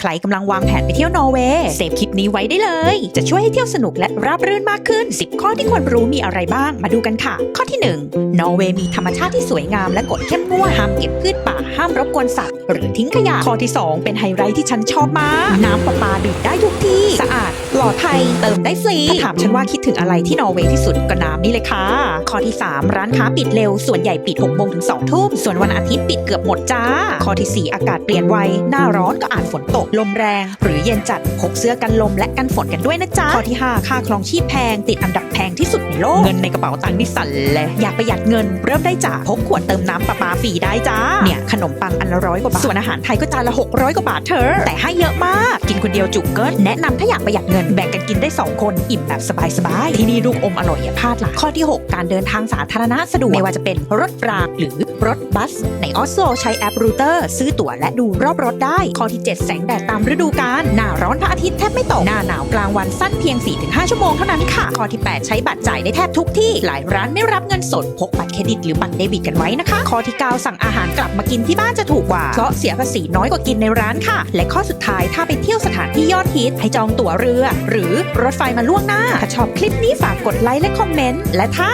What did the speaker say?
ใครกำลังวางแผนไปเที่ยวนอร์เวย์เซฟคลิปนี้ไว้ได้เลย จะช่วยให้เที่ยวสนุกและราบรื่นมากขึ้น 10 ข้อที่ควรรู้มีอะไรบ้าง มาดูกันค่ะ ข้อที่ 1 นอร์เวย์มีธรรมชาติที่สวยงามและกฎเข้มงวดห้ามเก็บพืชป่าห้ามรบกวนสัตว์ หรือทิ้งขยะ ข้อที่ 2 เป็นไฮไลท์ที่ฉันชอบมากน้ำประปาดื่มได้ทุกที่สะอาดปลอดภัยเติมได้ฟรีถ้าถามฉันว่าคิดถึงอะไรที่นอร์เวย์ที่สุดก็น้ำนี่เลยค่ะ ข้อที่ 3 ร้านค้าปิดเร็วส่วนใหญ่ปิด6โมงถึง2ทุ่มส่วนวันอาทิตย์ปิดเกือบหมดจ้า ข้อที่ 4 อากาศเปลี่ยนไวหน้าร้อนก็อาจฝนตกลมแรง หรือเย็นจัดพกเสื้อกันลมและกันฝนกันด้วยนะจ๊ะ ข้อที่ 5 ค่าครองชีพแพง ติดอันดับแพงที่สุดในโลก เงินในกระเป๋าตังค์นี่สั่นเลยอยากประหยัดเงิน เริ่มได้จากพกขวดเติมน้ำประปาฟรีได้จ้าเนี่ยขนมปังอันละร้อยกว่าบาทส่วนอาหารไทยก็จานละ600กว่าบาทเธอแต่ให้เยอะมาก กินคนเดียวจุกเกินแนะนำถ้าอยากประหยัดเงินแบ่งกันกินได้ 2 คนอิ่มแบบสบายๆที่นี่ลูกอมอร่อยอย่าพลาดละข้อที่ 6 การเดินทางสาธารณะสะดวกไม่ว่าจะเป็นรถรางหรือรถบัส ในออสโลใช้แอปรูเตอร์ ซื้อตั๋วและดูรอบรถได้ข้อที่ 7 แสงแดดตามฤดูกาลหน้าร้อนพระอาทิตย์แทบไม่ตก หน้าหนาวกลางวันสั้นเพียง 4-5 ชั่วโมงเท่านั้นค่ะ ข้อที่ 8 ใช้บัตรจ่ายได้แทบทุกที่ หลายร้านไม่รับเงินสด พกบัตรเครดิตหรือบัตรเดบิตกันไว้นะคะ ข้อที่ 9 สั่งอาหารกลับมากินที่บ้านจะถูกกว่า เพราะเสียภาษีน้อยกว่ากินในร้านค่ะ และข้อสุดท้ายถ้าไปเที่ยวสถานที่ยอดฮิตให้จองตั๋วเรือ หรือรถไฟมาล่วงหน้า ถ้าชอบคลิปนี้ฝากกดไลค์และคอมเมนต์และถ้า